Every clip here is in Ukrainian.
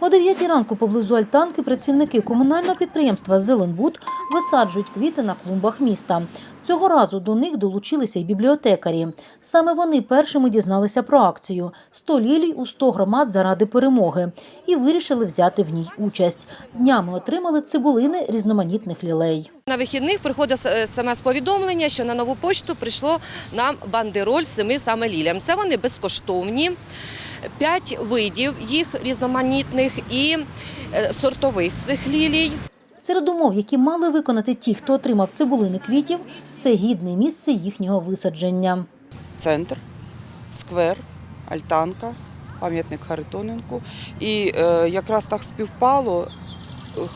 О 9 ранку поблизу альтанки працівники комунального підприємства Зеленбуд висаджують квіти на клумбах міста. Цього разу до них долучилися й бібліотекарі. Саме вони першими дізналися про акцію «100 лілій у 100 громад заради перемоги і вирішили взяти в ній участь. Днями отримали цибулини різноманітних лілей. На вихідних приходить смс-повідомлення, що на нову почту прийшло нам бандероль з семи саме лілям. Це вони безкоштовні, п'ять видів їх різноманітних і е, сортових цих лілій. Серед умов, які мали виконати ті, хто отримав цибулини квітів, це гідне місце їхнього висадження. центр, сквер, альтанка, пам'ятник Харитоненку. І е, якраз так співпало,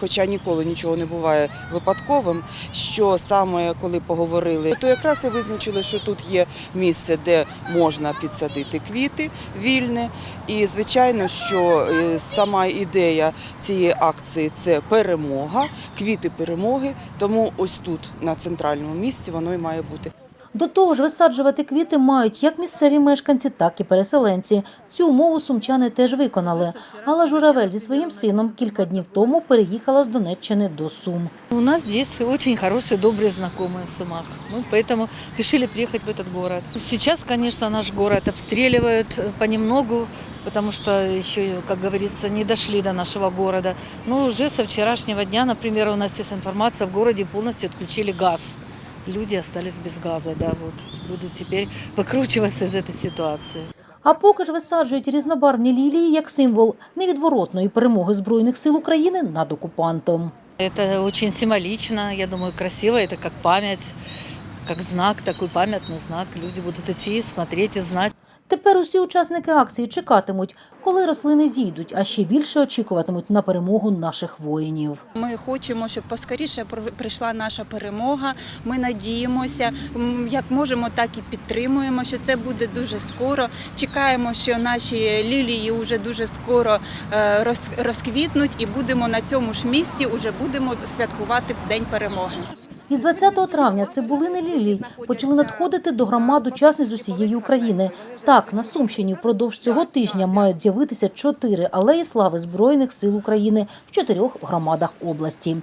хоча ніколи нічого не буває випадковим, що саме коли поговорили, то якраз і визначили, що тут є місце, де можна підсадити квіти вільне. І звичайно, що е, сама ідея цієї акції це перемога, квіти перемоги. Тому ось тут, на центральному місці, воно і має бути. До того ж, висаджувати квіти мають як місцеві мешканці, так і переселенці. Цю умову сумчани теж виконали. Алла Журавель зі своїм сином кілька днів тому переїхала з Донеччини до Сум. У нас здесь очень хорошие, добрые знакомые в Сумах. Мы поэтому решили приехать в этот город. Сейчас, конечно, наш город обстреливают э, понемногу, потому что еще, как говорится, не дошли до нашего города. Но уже со вчерашнего дня, например, у нас есть информация, в городе полностью отключили газ. Люди остались без газа, да, вот. Будут теперь выкручиваться из этой ситуации. А поки ж висаджують різнобарвні лілії як символ невідворотної перемоги Збройних сил України над окупантом. Это очень символично, я думаю, красиво, это как память, как знак, такой памятный знак. Люди будут идти, смотреть и знать. Тепер усі учасники акції чекатимуть, коли рослини зійдуть, а ще більше очікуватимуть на перемогу наших воїнів. Ми хочемо, щоб поскоріше пр- прийшла наша перемога. Ми надіємося, як можемо, так і підтримуємо, що це буде дуже скоро. Чекаємо, що наші лілії вже дуже скоро е, розквітнуть, і будемо на цьому ж місці уже будемо святкувати День перемоги. Із 20 травня цибулини лілій почали надходити до громад учасниць з усієї України. Так, на Сумщині впродовж цього тижня мають з'явитися чотири алеї слави Збройних сил України в чотирьох громадах області.